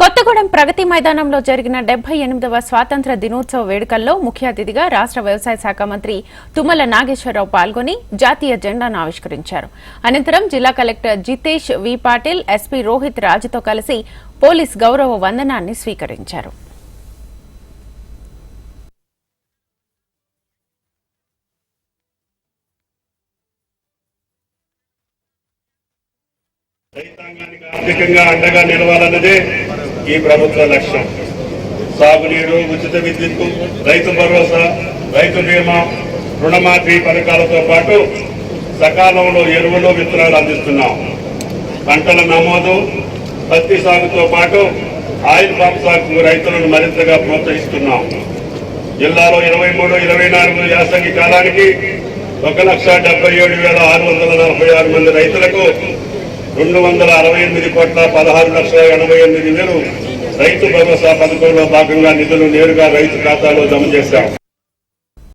కొత్తగూడెం ప్రగతి మైదానంలో జరిగిన డెబ్బై ఎనిమిదవ స్వాతంత్ర దినోత్సవ వేడుకల్లో ముఖ్య అతిథిగా రాష్ట్ర వ్యవసాయ శాఖ మంత్రి తుమ్మల నాగేశ్వరరావు పాల్గొని జాతీయ జెండాను ఆవిష్కరించారు. అనంతరం జిల్లా collector Jitesh V Patil SP Rohit రాజుతో కలిసి పోలీస్ గౌరవ వందనాన్ని స్వీకరించారు. రైతాంగానికి ఆర్థికంగా అండగా నిలవాలన్నదే ఈ ప్రభుత్వ లక్ష్యం. సాగునీరు ఉచిత విద్యుత్తు రైతు భరోసా రైతు బీమా రుణమాఫీ పథకాలతో పాటు సకాలంలో ఎరువులు విత్తనాలు అందిస్తున్నాం. పంటల నమోదు పత్తి సాగుతో పాటు ఆయిల్ పామ్ సాగుకు రైతులను మరింతగా ప్రోత్సహిస్తున్నాం. జిల్లాలో ఇరవై మూడు ఇరవై నాలుగు యాసంగి కాలానికి ఒక లక్ష డెబ్బై ఏడు వేల ఆరు వందల నలభై ఆరు మంది రైతులకు రెండు వందల అరవై ఎనిమిది కోట్ల పదహారు లక్షల ఎనభై ఎనిమిది వేలు రైతు భరోసా పథకంలో భాగంగా నిధులు నేరుగా రైతు ఖాతాలో జమ చేశాం.